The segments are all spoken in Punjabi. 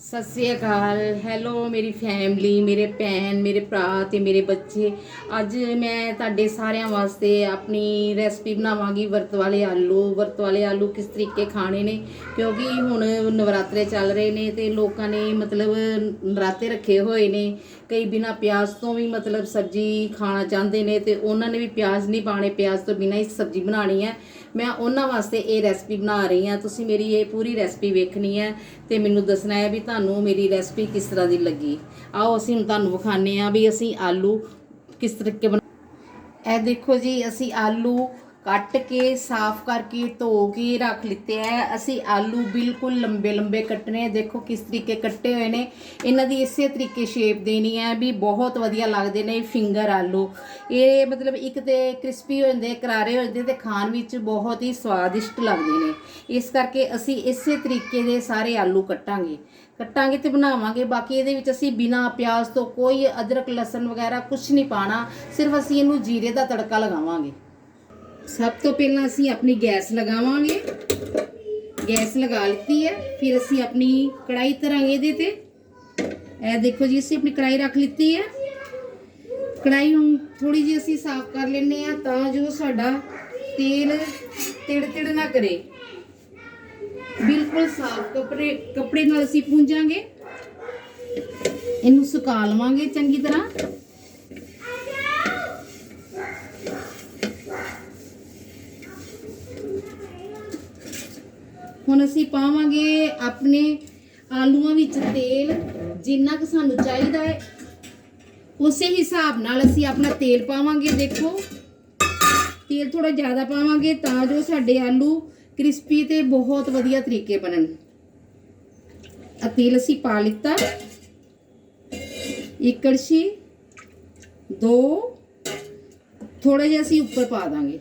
ਸਤਿ ਸ੍ਰੀ ਅਕਾਲ। ਹੈਲੋ ਮੇਰੀ ਫੈਮਿਲੀ ਮੇਰੇ ਭੈਣ, ਮੇਰੇ ਭਰਾ ਤੇ ਮੇਰੇ ਬੱਚੇ। ਅੱਜ ਮੈਂ ਤੁਹਾਡੇ ਸਾਰਿਆਂ ਵਾਸਤੇ ਆਪਣੀ ਰੈਸਪੀ ਬਣਾਵਾਂਗੀ ਵਰਤ ਵਾਲੇ ਆਲੂ। ਵਰਤ ਵਾਲੇ ਆਲੂ ਕਿਸ ਤਰੀਕੇ ਖਾਣੇ ਨੇ? ਕਿਉਂਕਿ ਹੁਣ ਨਵਰਾਤਰੇ ਚੱਲ ਰਹੇ ਨੇ ਤੇ ਲੋਕਾਂ ਨੇ ਮਤਲਬ ਨਰਾਤੇ ਰੱਖੇ ਹੋਏ ਨੇ। ਕਈ ਬਿਨਾ ਪਿਆਜ਼ ਤੋਂ ਵੀ ਮਤਲਬ ਸਬਜ਼ੀ ਖਾਣਾ ਚਾਹੁੰਦੇ ਨੇ ਤੇ ਉਹਨਾਂ ਨੇ ਵੀ ਪਿਆਜ਼ ਨਹੀਂ ਪਾਣੇ ਪਿਆਜ਼ ਤੋਂ ਬਿਨਾ ਹੀ ਸਬਜ਼ੀ ਬਣਾਉਣੀ ਹੈ। ਮੈਂ ਉਹਨਾਂ ਵਾਸਤੇ ਇਹ ਰੈਸਪੀ ਬਣਾ ਰਹੀ ਹਾਂ। ਤੁਸੀਂ ਮੇਰੀ ਇਹ ਪੂਰੀ ਰੈਸਪੀ ਵੇਖਣੀ ਹੈ ਤੇ ਮੈਨੂੰ ਦੱਸਣਾ ਹੈ ਵੀ ਤੁਹਾਨੂੰ ਮੇਰੀ ਰੈਸਪੀ ਕਿਸ ਤਰ੍ਹਾਂ ਦੀ ਲੱਗੀ। ਆਓ ਅਸੀਂ ਹੁਣ ਤੁਹਾਨੂੰ ਵਿਖਾਣੇ ਆ ਵੀ ਅਸੀਂ ਆਲੂ ਕਿਸ ਤਰੀਕੇ ਬਣਾ ਇਹ ਦੇਖੋ ਜੀ, ਅਸੀਂ ਆਲੂ ਕੱਟ ਕੇ, ਸਾਫ਼ ਕਰਕੇ, ਧੋ ਕੇ ਰੱਖ ਲਿੱਤੇ ਹੈ ਅਸੀਂ ਆਲੂ ਬਿਲਕੁਲ ਲੰਬੇ ਲੰਬੇ ਕੱਟਨੇ ਦੇਖੋ ਕਿਸ ਤਰੀਕੇ ਕੱਟੇ ਹੋਏ ਨੇ। ਇਹਨਾਂ ਦੀ ਇਸੇ ਤਰੀਕੇ ਸ਼ੇਪ ਦੇਣੀ ਹੈ ਵੀ ਬਹੁਤ ਵਧੀਆ ਲੱਗਦੇ ਨੇ ਫਿੰਗਰ ਆਲੂ। ਇਹ ਮਤਲਬ ਇੱਕ ਤੇ ਕ੍ਰਿਸਪੀ ਹੋ ਜਾਂਦੇ, ਕਰਾਰੇ ਹੋ ਜਾਂਦੇ ਤੇ ਖਾਣ ਵਿੱਚ ਬਹੁਤ ਹੀ ਸਵਾਦਿਸ਼ਟ ਲੱਗਦੇ ਨੇ। ਇਸ ਕਰਕੇ ਅਸੀਂ ਇਸੇ ਤਰੀਕੇ ਦੇ ਸਾਰੇ ਆਲੂ ਕੱਟਾਂਗੇ। ਕੱਟਾਂਗੇ ਤੇ ਬਣਾਵਾਂਗੇ। ਬਾਕੀ ਇਹਦੇ ਵਿੱਚ ਅਸੀਂ ਬਿਨਾ ਪਿਆਜ਼ ਤੋਂ ਕੋਈ ਅਦਰਕ, ਲਸਣ ਵਗੈਰਾ ਕੁਝ ਨਹੀਂ ਪਾਣਾ। ਸਿਰਫ ਅਸੀਂ ਇਹਨੂੰ ਜੀਰੇ ਦਾ ਤੜਕਾ ਲਗਾਵਾਂਗੇ। ਸਭ ਤੋਂ ਪਹਿਲਾਂ ਅਸੀਂ ਆਪਣੀ ਗੈਸ ਲਗਾਵਾਂਗੇ। ਗੈਸ ਲਗਾ ਲਿੱਤੀ ਹੈ। ਫਿਰ ਅਸੀਂ ਆਪਣੀ ਕੜਾਈ ਧਰਾਂਗੇ ਇਹਦੇ ਤੇ। ਇਹ ਦੇਖੋ ਜੀ, ਅਸੀਂ ਆਪਣੀ ਕੜਾਈ ਰੱਖ ਲਿੱਤੀ ਹੈ। ਕੜਾਈ ਨੂੰ ਥੋੜੀ ਜਿਹੀ ਅਸੀਂ ਸਾਫ਼ ਕਰ ਲੈਨੇ ਆ ਤਾਂ ਜੋ ਸਾਡਾ ਤੇਲ ਤਿੜ ਤਿੜ ਨਾ ਕਰੇ। ਬਿਲਕੁਲ ਸਾਫ਼ ਕੱਪੜੇ ਕੱਪੜੇ ਨਾਲ ਅਸੀਂ ਪੂੰਝਾਂਗੇ ਇਹਨੂੰ ਸੁਕਾ ਲਵਾਂਗੇ ਚੰਗੀ ਤਰ੍ਹਾਂ। ਹੁਣ ਅਸੀਂ ਪਾਵਾਂਗੇ ਆਪਣੇ ਆਲੂਆਂ ਵਿੱਚ ਤੇਲ, ਜਿੰਨਾ ਕੁ ਸਾਨੂੰ ਚਾਹੀਦਾ ਹੈ। ਉਸੇ ਹਿਸਾਬ ਨਾਲ ਅਸੀਂ ਆਪਣਾ ਤੇਲ ਪਾਵਾਂਗੇ, ਦੇਖੋ। ਤੇਲ ਥੋੜਾ ਜ਼ਿਆਦਾ ਪਾਵਾਂਗੇ ਤਾਂ ਜੋ ਸਾਡੇ ਆਲੂ ਕ੍ਰਿਸਪੀ ਤੇ ਬਹੁਤ ਵਧੀਆ ਤਰੀਕੇ ਬਣਨ। ਆ ਤੇਲ ਅਸੀਂ ਪਾ ਲਿੱਤਾ। ਇੱਕ ਕੜਛੀ, ਦੋ। ਥੋੜਾ ਜਿਹਾ ਅਸੀਂ ਉੱਪਰ ਪਾ ਦਾਂਗੇ।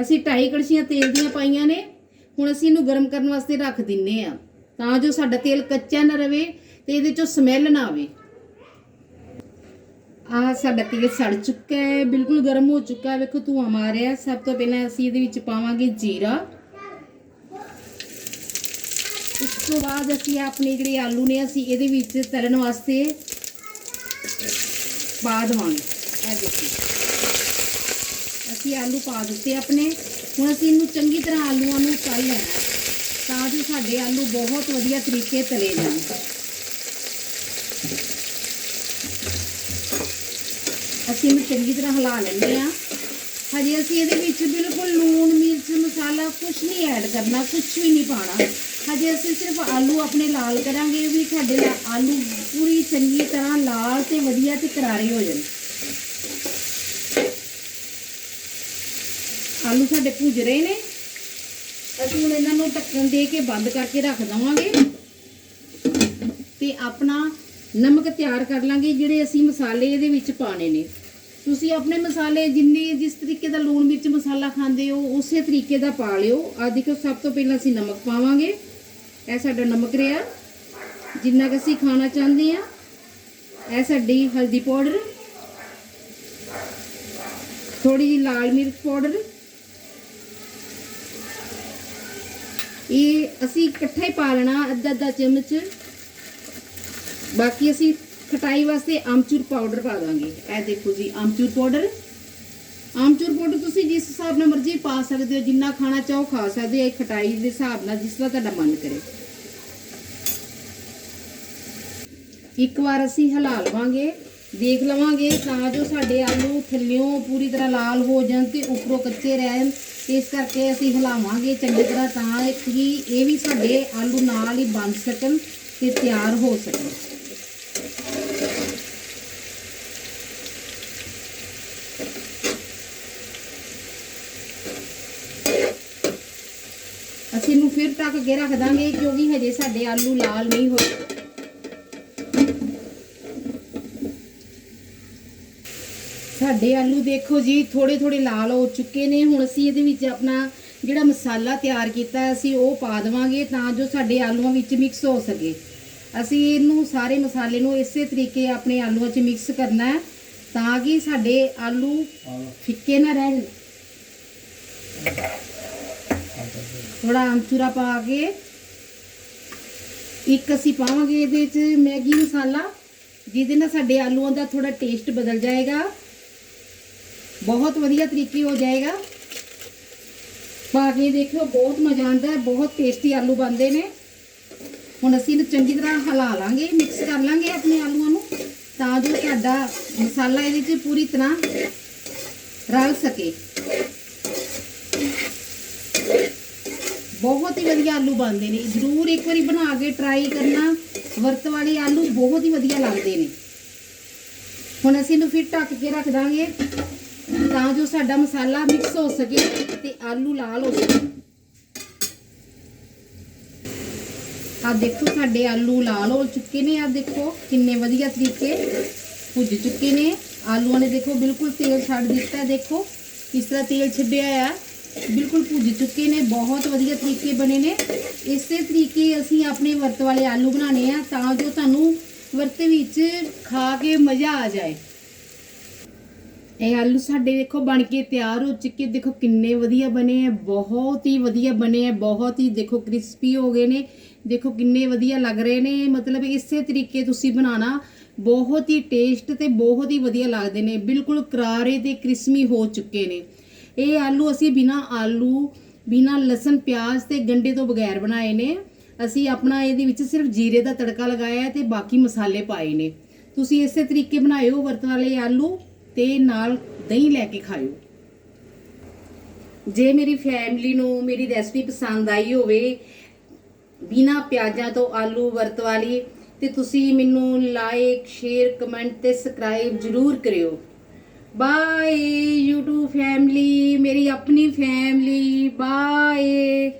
ਅਸੀਂ ਢਾਈ ਕੜਛੀਆਂ ਤੇਲ ਦੀਆਂ ਪਾਈਆਂ ਨੇ। ਹੁਣ ਅਸੀਂ ਇਹਨੂੰ ਗਰਮ ਕਰਨ ਵਾਸਤੇ ਰੱਖ ਦਿੰਨੇ ਆ। ਤਾਂ ਜੋ ਸਾਡਾ ਤੇਲ ਕੱਚਾ ਨਾ ਰਵੇ ਤੇ ਇਹਦੇ ਚੋਂ ਸਮੈਲ ਨਾ ਆਵੇ। ਆ ਸਾਡਾ ਤੇਲ ਸੜ ਚੁੱਕਾ ਹੈ, ਬਿਲਕੁਲ ਗਰਮ ਹੋ ਚੁੱਕਾ ਹੈ। ਵੇਖੋ ਧੂਆਂ ਮਾਰਿਆ ਸਭ ਤੋਂ ਪਹਿਲਾਂ ਅਸੀਂ ਇਹਦੇ ਵਿੱਚ ਪਾਵਾਂਗੇ ਜੀਰਾ। ਉਸ ਤੋਂ ਬਾਅਦ ਅਸੀਂ ਆਪਣੇ ਜਿਹੜੇ ਆਲੂ ਨੇ ਅਸੀਂ ਇਹਦੇ ਵਿੱਚ ਤਲਣ ਵਾਸਤੇ ਪਾ ਦੇਵਾਂਗੇ। ਇਹ ਦੇਖੋ। ਅਸੀਂ ਆਲੂ ਪਾ ਦਿੱਤੇ ਆਪਣੇ। ਹੁਣ ਅਸੀਂ ਇਹਨੂੰ ਚੰਗੀ ਤਰ੍ਹਾਂ ਆਲੂਆਂ ਨੂੰ ਤਲ ਲੈਣਾ ਤਾਂ ਜੋ ਸਾਡੇ ਆਲੂ ਬਹੁਤ ਵਧੀਆ ਤਰੀਕੇ ਤਲੇ ਜਾਣ। ਅਸੀਂ ਇਹਨੂੰ ਚੰਗੀ ਤਰ੍ਹਾਂ ਹਿਲਾ ਲੈਂਦੇ ਆ ਹਜੇ ਅਸੀਂ ਇਹਦੇ ਵਿੱਚ ਬਿਲਕੁਲ ਲੂਣ, ਮਿਰਚ, ਮਸਾਲਾ ਕੁਝ ਨਹੀਂ ਐਡ ਕਰਨਾ ਕੁਝ ਵੀ ਨਹੀਂ ਪਾਣਾ ਹਜੇ ਅਸੀਂ ਸਿਰਫ ਆਲੂ ਆਪਣੇ ਲਾਲ ਕਰਾਂਗੇ ਵੀ ਸਾਡੇ ਲਾ- ਆਲੂ ਪੂਰੀ ਚੰਗੀ ਤਰ੍ਹਾਂ ਲਾਲ ਤੇ ਵਧੀਆ ਤੇ ਕਰਾਰੇ ਹੋ ਜਾਣ। ਆਲੂ ਸਾਡੇ ਭੁੱਜ ਰਹੇ ਨੇ। ਅਸੀਂ ਹੁਣ ਇਹਨਾਂ ਨੂੰ ਢੱਕਣ ਦੇ ਕੇ ਬੰਦ ਕਰਕੇ ਰੱਖ ਦਵਾਂਗੇ। ਤੇ ਆਪਣਾ ਨਮਕ ਤਿਆਰ ਕਰ ਲਾਂਗੇ, ਜਿਹੜੇ ਅਸੀਂ ਮਸਾਲੇ ਇਹਦੇ ਵਿੱਚ ਪਾਣੇ ਨੇ। ਤੁਸੀਂ ਆਪਣੇ ਮਸਾਲੇ ਜਿੰਨੇ ਜਿਸ ਤਰੀਕੇ ਦਾ ਲੂਣ ਮਿਰਚ ਮਸਾਲਾ ਖਾਂਦੇ ਹੋ, ਉਸੇ ਤਰੀਕੇ ਦਾ ਪਾ ਲਿਓ। ਆ ਦੇਖੋ, ਸਭ ਤੋਂ ਪਹਿਲਾਂ ਅਸੀਂ ਨਮਕ ਪਾਵਾਂਗੇ। ਇਹ ਸਾਡਾ ਨਮਕ ਰਿਹਾ। ਜਿੰਨਾ ਕਿ ਅਸੀਂ ਖਾਣਾ ਚਾਹੁੰਦੇ ਆ ਇਹ ਸਾਡੀ ਹਲਦੀ ਪਾਊਡਰ। ਥੋੜੀ ਜਿਹੀ ਲਾਲ ਮਿਰਚ ਪਾਊਡਰ। ਇਹ ਅਸੀਂ ਇਕੱਠਾ ਹੀ ਪਾ ਲੈਣਾ ਅੱਧਾ ਅੱਧਾ ਚਮਚ। ਬਾਕੀ ਅਸੀਂ ਖਟਾਈ ਵਾਸਤੇ ਆਮਚੂਰ ਪਾਊਡਰ ਪਾ ਦਾਂਗੇ। ਇਹ ਦੇਖੋ ਜੀ, ਆਮਚੂਰ ਪਾਊਡਰ। ਆਮਚੂਰ ਪਾਊਡਰ ਤੁਸੀਂ ਜਿਸ ਹਿਸਾਬ ਨਾਲ ਮਰਜ਼ੀ ਪਾ ਸਕਦੇ ਹੋ, ਜਿੰਨਾ ਖਾਣਾ ਚਾਹੋ ਖਾ ਸਕਦੇ ਹੋ, ਇਹ ਖਟਾਈ ਦੇ ਹਿਸਾਬ ਨਾਲ ਜਿਸ ਤਰ੍ਹਾਂ ਤੁਹਾਡਾ ਮਨ ਕਰੇ। ਇੱਕ ਵਾਰ ਅਸੀਂ ਹਿਲਾ ਲਵਾਂਗੇ ਦੇਖ ਲਵਾਂਗੇ ਤਾਂ ਜੋ ਸਾਡੇ ਆਲੂ ਥੱਲਿਓਂ ਪੂਰੀ ਤਰ੍ਹਾਂ ਲਾਲ ਹੋ ਜਾਣ ਤੇ ਉੱਪਰੋਂ ਕੱਚੇ ਰਹਿਣ। ਇਸ ਕਰਕੇ ਅਸੀਂ ਹਿਲਾਵਾਂਗੇ ਚੰਗੀ ਤਰ੍ਹਾਂ ਤਾਂ ਕਿ ਇਹ ਵੀ ਸਾਡੇ ਆਲੂ ਨਾਲ ਹੀ ਬਣ ਸਕਣ ਤੇ ਤਿਆਰ ਹੋ ਸਕਣ। ਅਸੀਂ ਇਹਨੂੰ ਫਿਰ ਤੱਕ ਕੇ ਰੱਖ ਦਾਂਗੇ ਕਿਉਂਕਿ ਹਜੇ ਸਾਡੇ ਆਲੂ ਲਾਲ ਨਹੀਂ ਹੋਏ। ਸਾਡੇ ਆਲੂ ਦੇਖੋ ਜੀ ਥੋੜੇ ਥੋੜੇ ਲਾਲ ਹੋ ਚੁੱਕੇ ਨੇ। ਹੁਣ ਅਸੀਂ ਇਹਦੇ ਵਿੱਚ ਆਪਣਾ ਜਿਹੜਾ ਮਸਾਲਾ ਤਿਆਰ ਕੀਤਾ ਅਸੀਂ ਉਹ ਪਾ ਦੇਵਾਂਗੇ ਤਾਂ ਜੋ ਸਾਡੇ ਆਲੂਆਂ ਵਿੱਚ ਮਿਕਸ ਹੋ ਸਕੇ। ਅਸੀਂ ਇਹਨੂੰ ਸਾਰੇ ਮਸਾਲੇ ਨੂੰ ਇਸੇ ਤਰੀਕੇ ਆਪਣੇ ਆਲੂਆਂ 'ਚ ਮਿਕਸ ਕਰਨਾ ਹੈ, ਤਾਂ ਕਿ ਸਾਡੇ ਆਲੂ ਫਿੱਕੇ ਨਾ ਰਹਿਣ। ਥੋੜਾ ਆਮਚੂਰਾ ਪਾ ਕੇ ਇੱਕ ਅਸੀਂ ਪਾਵਾਂਗੇ ਇਹਦੇ 'ਚ ਮੈਗੀ ਮਸਾਲਾ, ਜਿਹਦੇ ਨਾਲ ਸਾਡੇ ਆਲੂਆਂ ਦਾ ਥੋੜਾ ਟੇਸਟ ਬਦਲ ਜਾਏਗਾ। ਬਹੁਤ ਵਧੀਆ ਤਰੀਕੇ ਹੋ ਜਾਏਗਾ। ਪਾ ਕੇ ਦੇਖਿਓ, ਬਹੁਤ ਮਜ਼ਾ ਆਉਂਦਾ ਹੈ, ਬਹੁਤ ਟੇਸਟੀ ਆਲੂ ਬਣਦੇ ਨੇ। ਹੁਣ ਅਸੀਂ ਇਹਨੂੰ ਚੰਗੀ ਤਰ੍ਹਾਂ ਹਿਲਾ ਲਾਂਗੇ ਮਿਕਸ ਕਰ ਲਾਂਗੇ ਆਪਣੇ ਆਲੂਆਂ ਨੂੰ, ਤਾਂ ਜੋ ਸਾਡਾ ਮਸਾਲਾ ਇਹਦੇ 'ਚ ਪੂਰੀ ਤਰ੍ਹਾਂ ਰਲ ਸਕੇ। ਬਹੁਤ ਹੀ ਵਧੀਆ ਆਲੂ ਬਣਦੇ ਨੇ। ਜ਼ਰੂਰ ਇੱਕ ਵਾਰੀ ਬਣਾ ਕੇ ਟਰਾਈ ਕਰਨਾ। ਵਰਤ ਵਾਲੇ ਆਲੂ ਬਹੁਤ ਹੀ ਵਧੀਆ ਲੱਗਦੇ ਨੇ। ਹੁਣ ਅਸੀਂ ਇਹਨੂੰ ਫਿਰ ਢੱਕ ਕੇ ਰੱਖ ਦਾਂਗੇ। ਤਾਂ ਜੋ ਸਾਡਾ ਮਸਾਲਾ ਮਿਕਸ ਹੋ ਸਕੇ ਤੇ ਆਲੂ ਲਾਲ ਹੋ ਸਕਣ ਆ ਦੇਖੋ, ਸਾਡੇ ਆਲੂ ਲਾਲ ਹੋ ਚੁੱਕੇ ਨੇ। ਆ ਦੇਖੋ, ਕਿੰਨੇ ਵਧੀਆ ਤਰੀਕੇ ਭੁੱਜ ਚੁੱਕੇ ਨੇ। ਆਲੂਆਂ ਨੇ ਦੇਖੋ, ਬਿਲਕੁਲ ਤੇਲ ਛੱਡ ਦਿੱਤਾ। ਦੇਖੋ, ਕਿਸ ਤਰ੍ਹਾਂ ਤੇਲ ਛੱਡਿਆ ਆ। ਬਿਲਕੁਲ ਭੁੱਜ ਚੁੱਕੇ ਨੇ, ਬਹੁਤ ਵਧੀਆ ਤਰੀਕੇ ਬਣੇ ਨੇ। ਇਸੇ ਤਰੀਕੇ ਅਸੀਂ ਆਪਣੇ ਵਰਤ ਵਾਲੇ ਆਲੂ ਬਣਾਉਣੇ ਆ ਤਾਂ ਜੋ ਤੁਹਾਨੂੰ ਵਰਤ ਵਿੱਚ ਖਾ ਕੇ ਮਜ਼ਾ ਆ ਜਾਏ। ਇਹ ਆਲੂ ਸਾਡੇ ਦੇਖੋ ਬਣ ਕੇ ਤਿਆਰ ਹੋ ਚੁੱਕੇ ਦੇਖੋ ਕਿੰਨੇ ਵਧੀਆ ਬਣੇ ਆ, ਬਹੁਤ ਹੀ ਵਧੀਆ ਬਣੇ ਆ, ਬਹੁਤ ਹੀ ਦੇਖੋ ਕ੍ਰਿਸਪੀ ਹੋ ਗਏ ਨੇ। ਦੇਖੋ ਕਿੰਨੇ ਵਧੀਆ ਲੱਗ ਰਹੇ ਨੇ। ਮਤਲਬ ਇਸੇ ਤਰੀਕੇ ਤੁਸੀਂ ਬਣਾਣਾ ਬਹੁਤ ਹੀ ਟੇਸਟ ਤੇ ਬਹੁਤ ਹੀ ਵਧੀਆ ਲੱਗਦੇ ਨੇ। ਬਿਲਕੁਲ ਕਰਾਰੇ ਤੇ ਕ੍ਰਿਸਮੀ ਹੋ ਚੁੱਕੇ ਨੇ। ਇਹ ਆਲੂ ਅਸੀਂ ਬਿਨਾ ਆਲੂ, ਬਿਨਾ ਲਸਣ, ਪਿਆਜ਼ ਤੇ ਗੰਡੇ ਤੋਂ ਬਗੈਰ ਬਣਾਏ ਨੇ। ਅਸੀਂ ਆਪਣਾ ਇਹਦੇ ਵਿੱਚ ਸਿਰਫ ਜੀਰੇ ਦਾ ਤੜਕਾ ਲਗਾਇਆ ਹੈ ਤੇ ਬਾਕੀ ਮਸਾਲੇ ਪਾਏ ਨੇ। ਤੁਸੀਂ ਇਸੇ ਤਰੀਕੇ ਬਣਾਇਓ ਵਰਤ ਵਾਲੇ ਆਲੂ? ਤੇ ਨਾਲ ਦਹੀਂ ਲੈ ਕੇ ਖਾਇਓ। ਜੇ ਮੇਰੀ ਫੈਮਿਲੀ ਨੂੰ ਮੇਰੀ ਰੈਸਪੀ ਪਸੰਦ ਆਈ ਹੋਵੇ, ਬਿਨਾ ਪਿਆਜ਼ਾਂ ਤੋਂ ਆਲੂ ਵਰਤ ਵਾਲੀ, ਤੇ ਤੁਸੀਂ ਮੈਨੂੰ ਲਾਈਕ ਸ਼ੇਅਰ ਕਮੈਂਟ ਤੇ ਸਬਸਕ੍ਰਾਈਬ ਜਰੂਰ ਕਰਿਓ। ਬਾਏ YouTube ਫੈਮਿਲੀ ਮੇਰੀ ਆਪਣੀ ਫੈਮਿਲੀ ਬਾਏ